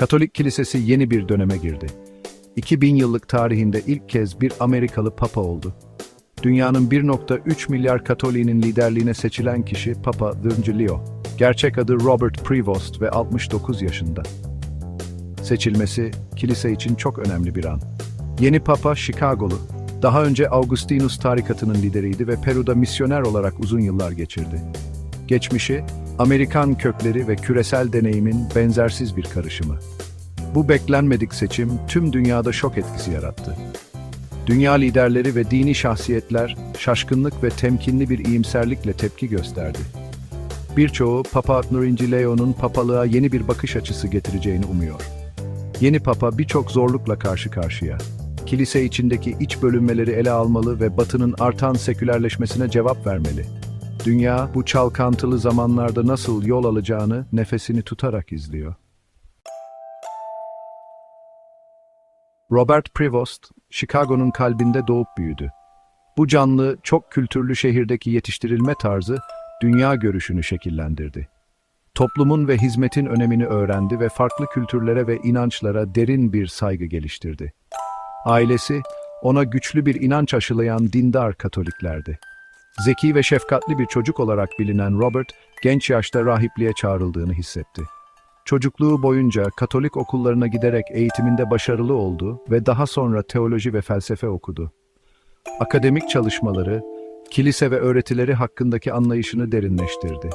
Katolik kilisesi yeni bir döneme girdi. 2000 yıllık tarihinde ilk kez bir Amerikalı papa oldu. Dünyanın 1.3 milyar Katoliğinin liderliğine seçilen kişi Papa 1. Leo. Gerçek adı Robert Prevost ve 69 yaşında. Seçilmesi kilise için çok önemli bir an. Yeni papa Chicago'lu. Daha önce Augustinus tarikatının lideriydi ve Peru'da misyoner olarak uzun yıllar geçirdi. Geçmişi, Amerikan kökleri ve küresel deneyimin benzersiz bir karışımı. Bu beklenmedik seçim tüm dünyada şok etkisi yarattı. Dünya liderleri ve dini şahsiyetler şaşkınlık ve temkinli bir iyimserlikle tepki gösterdi. Birçoğu Papa 1. Leo'nun papalığa yeni bir bakış açısı getireceğini umuyor. Yeni papa birçok zorlukla karşı karşıya. Kilise içindeki iç bölünmeleri ele almalı ve Batı'nın artan sekülerleşmesine cevap vermeli. Dünya bu çalkantılı zamanlarda nasıl yol alacağını nefesini tutarak izliyor. Robert Prevost, Chicago'nun kalbinde doğup büyüdü. Bu canlı, çok kültürlü şehirdeki yetiştirilme tarzı dünya görüşünü şekillendirdi. Toplumun ve hizmetin önemini öğrendi ve farklı kültürlere ve inançlara derin bir saygı geliştirdi. Ailesi, ona güçlü bir inanç aşılayan dindar Katoliklerdi. Zeki ve şefkatli bir çocuk olarak bilinen Robert, genç yaşta rahipliğe çağrıldığını hissetti. Çocukluğu boyunca Katolik okullarına giderek eğitiminde başarılı oldu ve daha sonra teoloji ve felsefe okudu. Akademik çalışmaları, kilise ve öğretileri hakkındaki anlayışını derinleştirdi.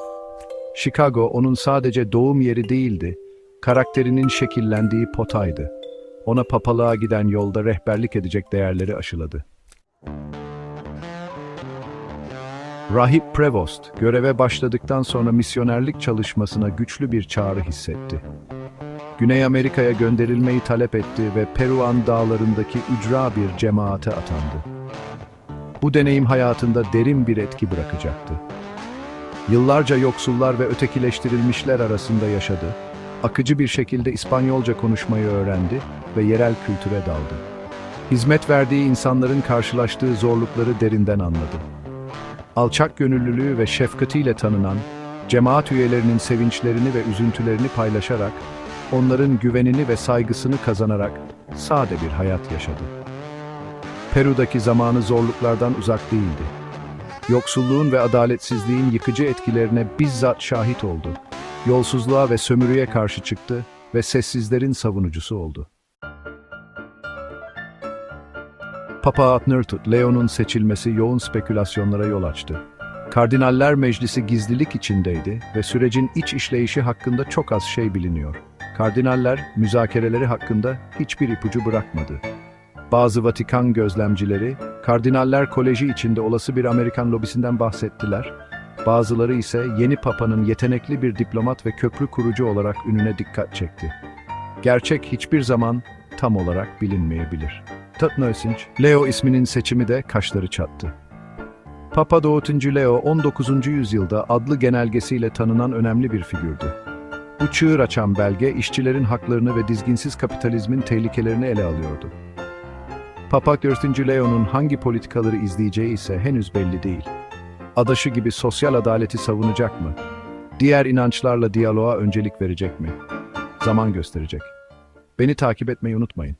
Chicago onun sadece doğum yeri değildi, karakterinin şekillendiği potaydı. Ona papalığa giden yolda rehberlik edecek değerleri aşıladı. Rahip Prevost, göreve başladıktan sonra misyonerlik çalışmasına güçlü bir çağrı hissetti. Güney Amerika'ya gönderilmeyi talep etti ve Peruan dağlarındaki ücra bir cemaate atandı. Bu deneyim hayatında derin bir etki bırakacaktı. Yıllarca yoksullar ve ötekileştirilmişler arasında yaşadı, akıcı bir şekilde İspanyolca konuşmayı öğrendi ve yerel kültüre daldı. Hizmet verdiği insanların karşılaştığı zorlukları derinden anladı. Alçak gönüllülüğü ve şefkatiyle tanınan, cemaat üyelerinin sevinçlerini ve üzüntülerini paylaşarak, onların güvenini ve saygısını kazanarak sade bir hayat yaşadı. Peru'daki zamanı zorluklardan uzak değildi. Yoksulluğun ve adaletsizliğin yıkıcı etkilerine bizzat şahit oldu. Yolsuzluğa ve sömürüye karşı çıktı ve sessizlerin savunucusu oldu. Papa Atnırtut, Leo'nun seçilmesi yoğun spekülasyonlara yol açtı. Kardinaller Meclisi gizlilik içindeydi ve sürecin iç işleyişi hakkında çok az şey biliniyor. Kardinaller müzakereleri hakkında hiçbir ipucu bırakmadı. Bazı Vatikan gözlemcileri, Kardinaller Koleji içinde olası bir Amerikan lobisinden bahsettiler. Bazıları ise yeni papanın yetenekli bir diplomat ve köprü kurucu olarak ününe dikkat çekti. Gerçek hiçbir zaman tam olarak bilinmeyebilir. Tatnösinç, Leo isminin seçimi de kaşları çattı. Papa Doğutuncu Leo 19. yüzyılda adlı genelgesiyle tanınan önemli bir figürdü. Bu çığır açan belge işçilerin haklarını ve dizginsiz kapitalizmin tehlikelerini ele alıyordu. Papa 4. Leo'nun hangi politikaları izleyeceği ise henüz belli değil. Adaşı gibi sosyal adaleti savunacak mı? Diğer inançlarla diyaloğa öncelik verecek mi? Zaman gösterecek. Beni takip etmeyi unutmayın.